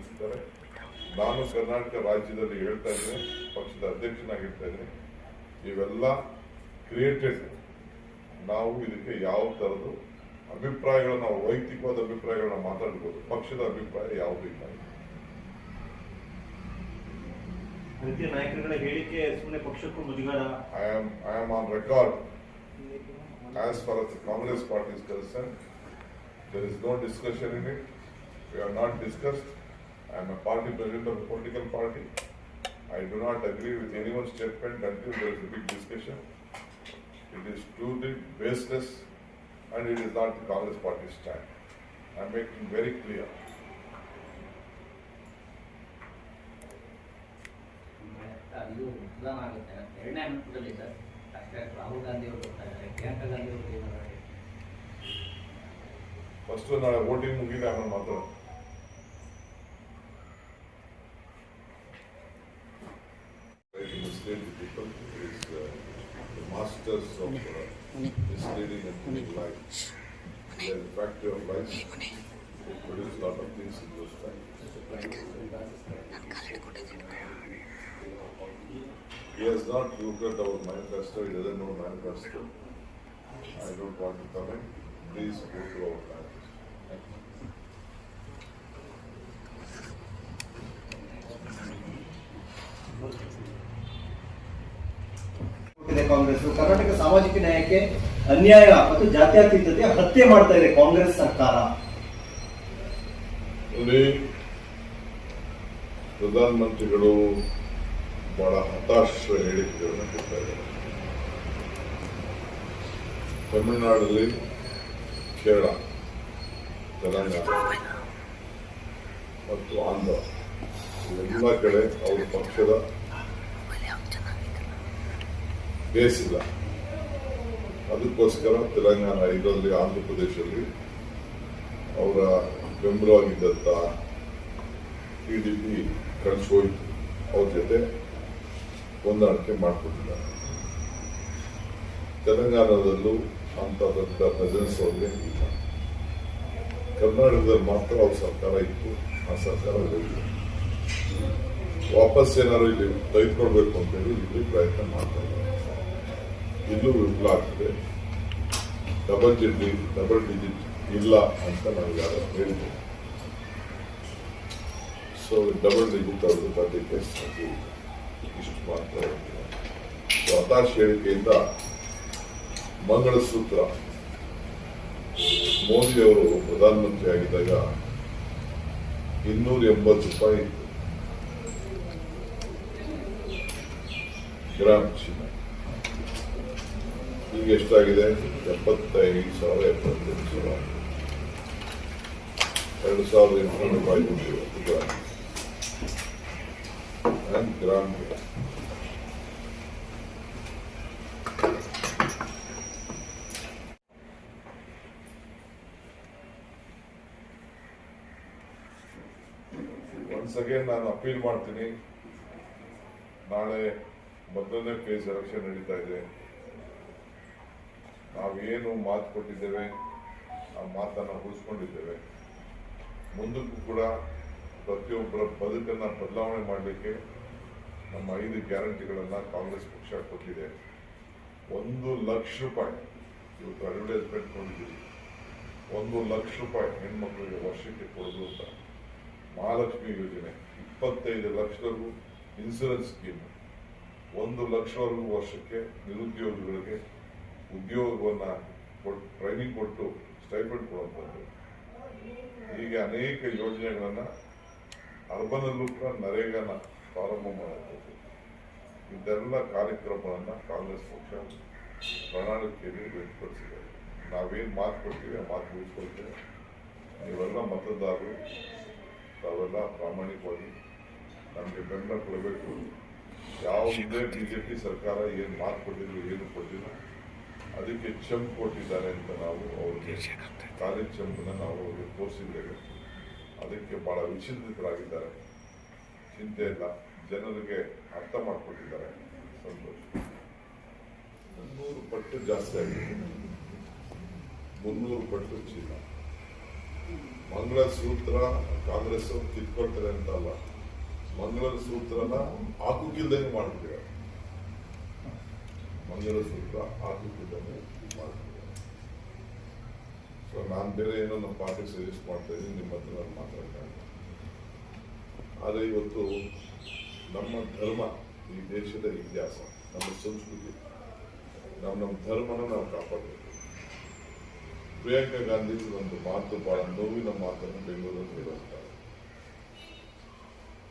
ನಿಲ್ಲಿಸಿದ್ದಾರೆ ನಾನು ಕರ್ನಾಟಕ ರಾಜ್ಯದಲ್ಲಿ ಹೇಳ್ತಾ ಇದ್ದೇನೆ ಪಕ್ಷದ ಅಧ್ಯಕ್ಷನಾಗಿ ಹೇಳ್ತಾ ಇದ್ದೀನಿ ಇವೆಲ್ಲ ಕ್ರಿಯೇಟೆಡ್ ನಾವು ಇದಕ್ಕೆ ಯಾವ ಥರದ್ದು ಅಭಿಪ್ರಾಯಗಳನ್ನ ನಾವು ವೈಯಕ್ತಿಕವಾದ ಅಭಿಪ್ರಾಯಗಳನ್ನ ಮಾತಾಡ್ಬೋದು ಪಕ್ಷದ ಅಭಿಪ್ರಾಯ ಯಾವುದೂ ಇಲ್ಲ ನಾಯಕರುಗಳ ಹೇಳಿಕೆ ಸುಮ್ಮನೆ ಪಕ್ಷಕ್ಕೂ ಮುಜುಗರ I am I am on record as far as Congress party is concerned. There is no discussion in it. We have not discussed. I am a party president of a political party. I do not agree with anyone's statement until there is a big discussion. It is truly baseless and it is not the Congress party stand. I am making very clear. ಇದು ಮತದಾನ ಆಗುತ್ತೆ ಎರಡನೇ ಹಂತದಲ್ಲಿ sir ಅಷ್ಟೇ ರಾಹುಲ್ ಗಾಂಧಿ ಅವರು ಬರ್ತಾ ಇದ್ದಾರೆ ಪ್ರಿಯಾಂಕಾ ಗಾಂಧಿ ಅವರು ಏನಾದ್ರು ಫಸ್ಟ್ ನಾಳೆ ವೋಟಿಂಗ್ ಮುಗಿದೆ ಆಮೇಲೆ ಮಾತಾಡೋಣ people is uh, the masters of uh, misleading and telling lies. They are the factory of lies. They produce a lot of things in those factories. He has not looked at our manifesto, he doesn't know manifesto. I don't want to comment. Please go through our manifesto. Congress Karnataka ಸಾಮಾಜಿಕ ನ್ಯಾಯಕ್ಕೆ ಅನ್ಯಾಯ ಮತ್ತು ಜಾತ್ಯತೀತತೆ ಹತ್ಯೆ ಮಾಡ್ತಾ ಇದೆ ಕಾಂಗ್ರೆಸ್ ಸರ್ಕಾರ. ಪ್ರಧಾನಮಂತ್ರಿಗಳು ಬಹಳ ಹತಾಶ ಹೇಳಿಕೆಗಳನ್ನು ಕೊಡ್ತಾ ಇದ್ದಾರೆ. ತಮಿಳುನಾಡಲ್ಲಿ ಕೇರಳ, ತೆಲಂಗಾಣ ಮತ್ತು ಆಂಧ್ರ, ಎಲ್ಲ ಕಡೆ ಅವರ ಪಕ್ಷದ ಬೇಸಿಲ್ಲ. ಅದಕ್ಕೋಸ್ಕರ ತೆಲಂಗಾಣ, ಇದರಲ್ಲಿ ಆಂಧ್ರ ಪ್ರದೇಶದಲ್ಲಿ ಅವರ ಬೆಂಬಲವಾಗಿದ್ದಂಥ ಟಿ ಡಿ ಪಿ ಕಳಿಸೋಯ್ತು ಅವ್ರ ಜೊತೆ ಹೊಂದಾಣಿಕೆ ಮಾಡಿಕೊಟ್ಟಿದ್ದಾರೆ ತೆಲಂಗಾಣದಲ್ಲೂ ದೊಡ್ಡ ಪ್ರೆಸೆನ್ಸ್ ಅವ್ರಿಗೆ ಇಲ್ಲ. ಕರ್ನಾಟಕದಲ್ಲಿ ಮಾತ್ರ ಅವ್ರ ಸರ್ಕಾರ ಇತ್ತು. ಆ ಸರ್ಕಾರ ಹೋಗಿದೆ. ವಾಪಸ್ ಏನಾದ್ರು ಇಲ್ಲಿ ತೆಗೆದುಕೊಳ್ಬೇಕು ಅಂತೇಳಿ ಇಲ್ಲಿ ಪ್ರಯತ್ನ ಮಾಡ್ತಾ ಇದ್ದಾರೆ. ಇಲ್ಲೂ ವಿಫಲ ಆಗ್ತದೆ ಡಬಲ್ ಡಿಜಿಟ್ ಡಬಲ್ ಡಿಜಿಟ್ ಇಲ್ಲ ಅಂತ ನಾವು ಯಾರು ಸೊ ಡಬಲ್ ಡಿಜಿಟ್ ಅವರು ಬರಲಿಕ್ಕೆ ಅದು. ಇಷ್ಟು ಮಾತ್ರ ಹತಾಶ ಹೇಳಿಕೆಯಿಂದ ಮಂಗಳಸೂತ್ರ. ಮೋದಿ ಅವರು ಪ್ರಧಾನಮಂತ್ರಿ ಆಗಿದ್ದಾಗ ಇನ್ನೂರ ಎಂಬತ್ತು ರೂಪಾಯಿ ಗ್ರಾಮ್ ಚಿನ್ನ ಈಗ ಎಷ್ಟಾಗಿದೆ ಎಪ್ಪತ್ತೈದು ಸಾವಿರ ಎಪ್ಪತ್ತೆಂಟು ಸಾವಿರ. ಎರಡು ಸಾವಿರದ ಎಂಟುನೂರು ರೂಪಾಯಿ ಕೊಟ್ಟಿವೆ ಗ್ರಾಮ್ ಗ್ರಾಮ ಸಗೇನ್ ನಾನು ಅಪೀಲ್ ಮಾಡ್ತೀನಿ. ನಾಳೆ ಮೊದಲನೇ ಫೇಸ್ ಎಲೆಕ್ಷನ್ ನಡೀತಾ ಇದೆ. ನಾವೇನು ಮಾತು ಕೊಟ್ಟಿದ್ದೇವೆ, ಆ ಮಾತನ್ನು ಉಳಿಸ್ಕೊಂಡಿದ್ದೇವೆ. ಮುಂದಕ್ಕೂ ಕೂಡ ಪ್ರತಿಯೊಬ್ಬರ ಬದುಕನ್ನು ಬದಲಾವಣೆ ಮಾಡಲಿಕ್ಕೆ ನಮ್ಮ ಐದು ಗ್ಯಾರಂಟಿಗಳನ್ನು ಕಾಂಗ್ರೆಸ್ ಪಕ್ಷ ಕೊಟ್ಟಿದೆ. ಒಂದು ಲಕ್ಷ ರೂಪಾಯಿ ಇವತ್ತು ಅಡ್ವರ್ಟೈಸ್ಮೆಂಟ್ ಕೊಟ್ಟಿದ್ದೀವಿ ಒಂದು ಲಕ್ಷ ರೂಪಾಯಿ ಹೆಣ್ಮಕ್ಳಿಗೆ ವರ್ಷಕ್ಕೆ ಕೊಡೋದು ಅಂತ. ಮಹಾಲಕ್ಷ್ಮಿ ಯೋಜನೆ, ಇಪ್ಪತ್ತೈದು ಲಕ್ಷದವರೆಗೂ ಇನ್ಸೂರೆನ್ಸ್ ಸ್ಕೀಮ್ ಒಂದು ಲಕ್ಷವರೆಗೂ ವರ್ಷಕ್ಕೆ ನಿರುದ್ಯೋಗಿಗಳಿಗೆ ಉದ್ಯೋಗವನ್ನ ಕೊಟ್ಟು ಟ್ರೈನಿಂಗ್ ಕೊಟ್ಟು ಸ್ಟೈಫೆಂಡ್ ಕೊಡುವಂಥದ್ದು ಹೀಗೆ ಅನೇಕ ಯೋಜನೆಗಳನ್ನು ಅರ್ಬನಲ್ಲೂ ಕೂಡ ನರೇಗಾನ ಪ್ರಾರಂಭ ಮಾಡುವಂಥದ್ದು ಇದೆಲ್ಲ ಕಾರ್ಯಕ್ರಮಗಳನ್ನು ಕಾಂಗ್ರೆಸ್ ಪಕ್ಷ ಪ್ರಣಾಳಿಕೆಯಲ್ಲಿ ವ್ಯಕ್ತಪಡಿಸಿದೆ. ನಾವೇನು ಮಾತು ಕೊಡ್ತೀವಿ ಆ ಮಾತು ಉಳಿಸ್ಕೊಳ್ತೇವೆ ನೀವೆಲ್ಲ ಮತದಾರರು ತಾವೆಲ್ಲ ಪ್ರಾಮಾಣಿಕವಾಗಿ ನಮಗೆ ಬೆಂಬಲ ಕೊಡಬೇಕು. ಯಾವುದೇ ಪಿ ಸರ್ಕಾರ ಏನು ಮಾತು ಕೊಟ್ಟಿದ್ರು ಏನು ಕೊಟ್ಟಿಲ್ಲ. ಅದಕ್ಕೆ ಚಂಪ್ ಕೊಟ್ಟಿದ್ದಾರೆ ಅಂತ ನಾವು ಅವ್ರಿಗೆ ಕಾಲೇಜ್ ಚಂಪನ್ನ ನಾವು ಅವ್ರಿಗೆ ತೋರಿಸಿದ್ದೇವೆ. ಅದಕ್ಕೆ ಬಹಳ ವಿಚಿತ್ರಿತರಾಗಿದ್ದಾರೆ ಚಿಂತೆ ಇಲ್ಲ. ಜನರಿಗೆ ಅರ್ಥ ಮಾಡಿಕೊಟ್ಟಿದ್ದಾರೆ. ಸಂತೋಷ. ಮುನ್ನೂರು ಪಟ್ಟು ಜಾಸ್ತಿ ಆಗಿದೆ. ಮುನ್ನೂರು ಪಟ್ಟು ಚೀಲ ಮಂಗಳ ಸೂತ್ರ ಕಾಂಗ್ರೆಸ್ ಕಿತ್ಕೊಳ್ತಾರೆ ಅಂತ ಅಲ್ಲ. ಮಂಗಳಸೂತ್ರನ ಹಾಕುಕ್ಕಿಲ್ದಂಗೆ ಮಾಡ್ಬಿಟ್ಟಿದ್ದಾರೆ. ಮಂಗಳಸೂತ್ರ ಸುತ್ತ ಮಾಡ್ಬಿಟ್ಟಿದ್ದಾರೆ ಸೊ ನಾನು ಬೇರೆ ಏನೋ ನಮ್ಮ ಪಾರ್ಟಿ ಸಜೆಸ್ಟ್ ಮಾಡ್ತಾ ಇದ್ದೀನಿ, ನಿಮ್ಮ ಹತ್ರ ನಾನು ಆದರೆ ಇವತ್ತು ನಮ್ಮ ಧರ್ಮ ಈ ದೇಶದ ಇತಿಹಾಸ, ನಮ್ಮ ಸಂಸ್ಕೃತಿ, ನಾವು ನಮ್ಮ ಧರ್ಮನ ನಾವು ಕಾಪಾಡಬೇಕು. ಪ್ರಿಯಾಂಕಾ ಗಾಂಧಿ ಒಂದು ಮಾತು, ಬಹಳ ನೋವಿನ ಮಾತನ್ನು ಬೆಂಗಳೂರಲ್ಲಿ ಹೇಳುತ್ತಾರೆ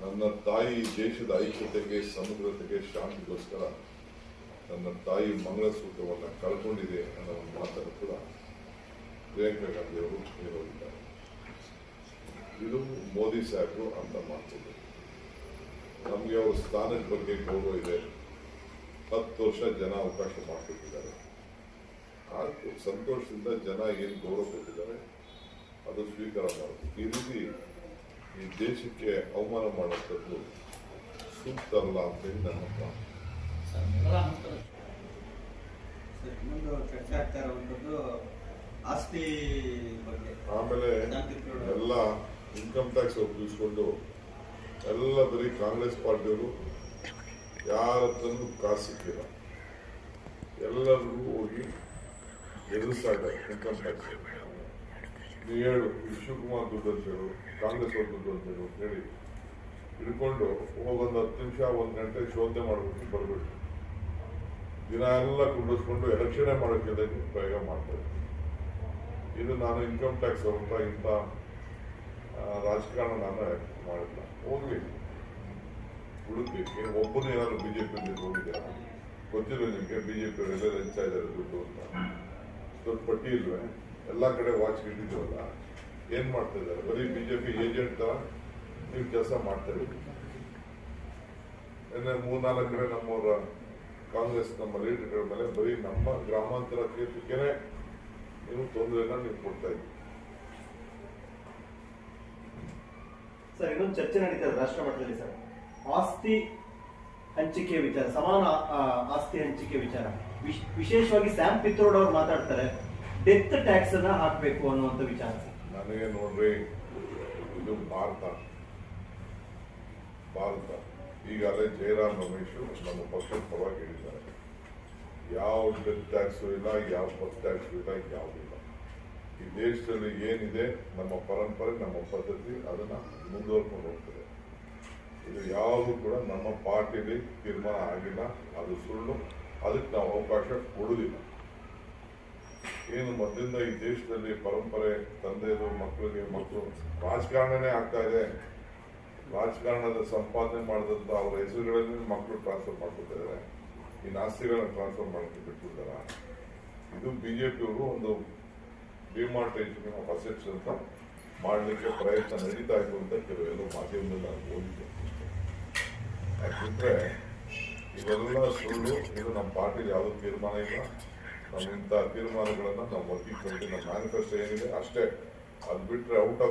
ನನ್ನ ತಾಯಿ ದೇಶದ ಐಕ್ಯತೆಗೆ, ಸಮಗ್ರತೆಗೆ, ಶಾಂತಿಗೋಸ್ಕರ ನನ್ನ ತಾಯಿ ಮಂಗಳಸೂತ್ರವನ್ನು ಕಳ್ಕೊಂಡಿದೆ ಅನ್ನೋ ಒಂದು ಮಾತನ್ನು ಕೂಡ ಪ್ರಿಯಾಂಕಾ ಗಾಂಧಿ ಅವರು ಇದು ಮೋದಿ ಸಾಹೇಬರು ಅಂತ ಮಾತಿದೆ ನಮಗೆ ಅವ್ರ ಸ್ಥಾನದ ಬಗ್ಗೆ ಗೌರವ ಇದೆ. ಹತ್ತು ವರ್ಷ ಜನ ಅವಕಾಶ ಮಾಡಿಕೊಟ್ಟಿದ್ದಾರೆ. ಆಯಿತು, ಸಂತೋಷದಿಂದ ಜನ ಏನು ಗೌರವ ಕೊಟ್ಟಿದ್ದಾರೆ, ಅದು ಸ್ವೀಕಾರ ಮಾಡಬೇಕು ಈ ರೀತಿ ಈ ದೇಶಕ್ಕೆ ಅವಮಾನ ಮಾಡುವಂಥದ್ದು ಸೂಕ್ತ ಅಲ್ಲ ಅಂತೇಳಿ ನನ್ನ ಇನ್ನೊಂದು ಚರ್ಚೆ ಆಗ್ತಾ ಇರುವಂತದ್ದು ಆಸ್ತಿ ಬಗ್ಗೆ. ಆಮೇಲೆ. ಎಲ್ಲ ಇನ್ಕಮ್ ಟ್ಯಾಕ್ಸ್ ಒಪ್ಪಿಸ್ಕೊಂಡು ಎಲ್ಲ ಬರೀ ಕಾಂಗ್ರೆಸ್ ಪಾರ್ಟಿಯವರು ಯಾರ ಹತ್ರನೂ ಕಾಸು ಸಿಕ್ಕಿಲ್ಲ. ಎಲ್ಲರಿಗೂ ಹೋಗಿ ಎದುರಿಸ್ತಾ ಇದ್ದಾರೆ ಇನ್ಕಮ್ ಟ್ಯಾಕ್ಸ್ ನೀವು ಹೇಳು ಶಿವಕುಮಾರ್ ದುಡ್ಡು ಅಂತ ಹೇಳು ಕಾಂಗ್ರೆಸ್ ಅವ್ರ ದುಡ್ಡು ಅಂತ ಹೇಳು ಹೇಳಿ ಹಿಡ್ಕೊಂಡು ಹೋಗೊಂದು ಹತ್ತು ನಿಮಿಷ ಒಂದು ಗಂಟೆ ಶೋಧನೆ ಮಾಡ್ಬಿಟ್ಟು ಬರಬೇಕು. ದಿನ ಎಲ್ಲ ಕುಂಡಿಸ್ಕೊಂಡು ಎಲೆಕ್ಷನೇ ಮಾಡೋಕ್ಕೆ ಪ್ರಯೋಗ ಮಾಡ್ತಾರೆ ಇದು ನಾನು ಇನ್ಕಮ್ ಟ್ಯಾಕ್ಸ್ ಅಂತ ಇಂಥ ರಾಜಕಾರಣ ನಾನು ಮಾಡಿಲ್ಲ. ಹೋಗ್ಲಿ. ಹುಡುಕಿ ಒಬ್ಬನೇ ಏನಾದ್ರು ಪಿಯಲ್ಲಿ ಹೋಗಿದ್ದೀರಾ ಗೊತ್ತಿಲ್ಲ ನಿಮಗೆ ಬಿಜೆಪಿ ಎಲ್ಲ ಲಂಚ ಇದ್ದಾರೆ ದುಡ್ಡು ಅಂತ. ದೊಡ್ಡ ಪಟ್ಟಿ ಇಲ್ವೇ? ಎಲ್ಲ ಕಡೆ ವಾಚ್ ಇಟ್ಟಿದ್ದೀವಲ್ಲ. ಏನು ಮಾಡ್ತಾ ಇದ್ದಾರೆ? ಬರೀ ಬಿಜೆಪಿ ಏಜೆಂಟ್ ತರ ನೀವು ಕೆಲಸ ಮಾಡ್ತಾ ಇದ್ದೀವಿ ಮೂರ್ನಾಲ್ಕು ಕಡೆ ನಮ್ಮವರ ಕಾಂಗ್ರೆಸ್ ನಮ್ಮ ಲೀಡರ್ಗಳ ಮೇಲೆ ಬರೀ ನಮ್ಮ ಗ್ರಾಮಾಂತರ ಕ್ಷೇತ್ರಕ್ಕೇನೆ ನೀವು ತೊಂದರೆನ ನೀವು ಕೊಡ್ತಾ ಇದ್ದೀವಿ ಸರ್ ಇನ್ನೊಂದು ಚರ್ಚೆ ನಡೀತಾ ಇದೆ ರಾಷ್ಟ್ರ ಮಟ್ಟದಲ್ಲಿ ಸರ್. ಆಸ್ತಿ ಹಂಚಿಕೆ ವಿಚಾರ ಸಮಾನ ಆಸ್ತಿ ಹಂಚಿಕೆ ವಿಚಾರ. ವಿಶ್- ವಿಶೇಷವಾಗಿ ಸ್ಯಾಮ್ ಪಿತ್ರೋಡ್ ಅವರು ಮಾತಾಡ್ತಾರೆ ಡೆತ್ ಟ್ಯಾಕ್ಸ್ ಅನ್ನ ಹಾಕಬೇಕು ಅನ್ನುವಂಥ ವಿಚಾರ ಸರ್. ನನಗೆ ನೋಡ್ರಿ ಇದು ಭಾರತ. ಭಾರತ. ಈಗಾಗಲೇ ಜಯರಾಮ್ ರಮೇಶ್ ನಮ್ಮ ಪಕ್ಷದ ಪರವಾಗಿ ಹೇಳಿದ್ದಾರೆ ಯಾವ ಡೆತ್ ಟ್ಯಾಕ್ಸು ಇಲ್ಲ, ಯಾವ ಬಸ್ ಟ್ಯಾಕ್ಸು ಇಲ್ಲ ಯಾವುದಿಲ್ಲ ಈ ದೇಶದಲ್ಲಿ ಏನಿದೆ, ನಮ್ಮ ಪರಂಪರೆ, ನಮ್ಮ ಪದ್ಧತಿ, ಅದನ್ನ ಮುಂದುವರ್ಕೊಂಡು ಹೋಗ್ತದೆ. ಇದು ಯಾವುದು ಕೂಡ ನಮ್ಮ ಪಾರ್ಟಿಲಿ ತೀರ್ಮಾನ ಆಗಿಲ್ಲ. ಅದು ಸುಳ್ಳು. ಅದಕ್ಕೆ ನಾವು ಅವಕಾಶ ಕೊಡುವುದಿಲ್ಲ. ಏನು ಮೊದಲಿಂದ ಈ ದೇಶದಲ್ಲಿ ಪರಂಪರೆ ತಂದೆದು, ಮಕ್ಕಳಿಗೆ ಮತ್ತು ರಾಜಕಾರಣನೇ ಆಗ್ತಾ ಇದೆ. ರಾಜಕಾರಣದ ಸಂಪಾದನೆ ಮಾಡಿದಂತ ಅವರ ಹೆಸರುಗಳಲ್ಲಿ ಮಕ್ಕಳು ಟ್ರಾನ್ಸ್ಫರ್ ಮಾಡ್ಕೊತಿದ್ದಾರೆ ಈ ಆಸ್ತಿಗಳನ್ನ ಟ್ರಾನ್ಸ್ಫರ್ ಮಾಡೋಕ್ಕೆ ಬಿಟ್ಟಿದ್ದಾರ ಇದು ಬಿಜೆಪಿಯವರು ಒಂದು ಡಿಮಾರ್ಟೈಸೇಷನ್ ಆಫ್ ಅಸೆಟ್ಸ್ ಅಂತ ಮಾಡಲಿಕ್ಕೆ ಪ್ರಯತ್ನ ನಡೀತಾ ಇತ್ತು ಅಂತ ಕೆಲವೆಲ್ಲ ಮಾಧ್ಯಮದಲ್ಲಿ ನಾನು ಓದಿದ್ದೆ ಯಾಕಂದ್ರೆ ಇವೆಲ್ಲ ಸುಳ್ಳು, ಇದು ನಮ್ಮ ಪಾರ್ಟಿಲಿ ಯಾವುದೂ ತೀರ್ಮಾನ ಇಲ್ಲ. ನಮ್ಮ ಇಂಥ ತೀರ್ಮಾನಗಳನ್ನು ನಾವು ವರ್ಕಿಂಗ್ ಕಮಿಟಿ ನಮ್ಮ ಮ್ಯಾನಿಫೆಸ್ಟೋ ಏನಿದೆ ಅಷ್ಟೇ. ಅದು ಬಿಟ್ಟರೆ ಔಟ್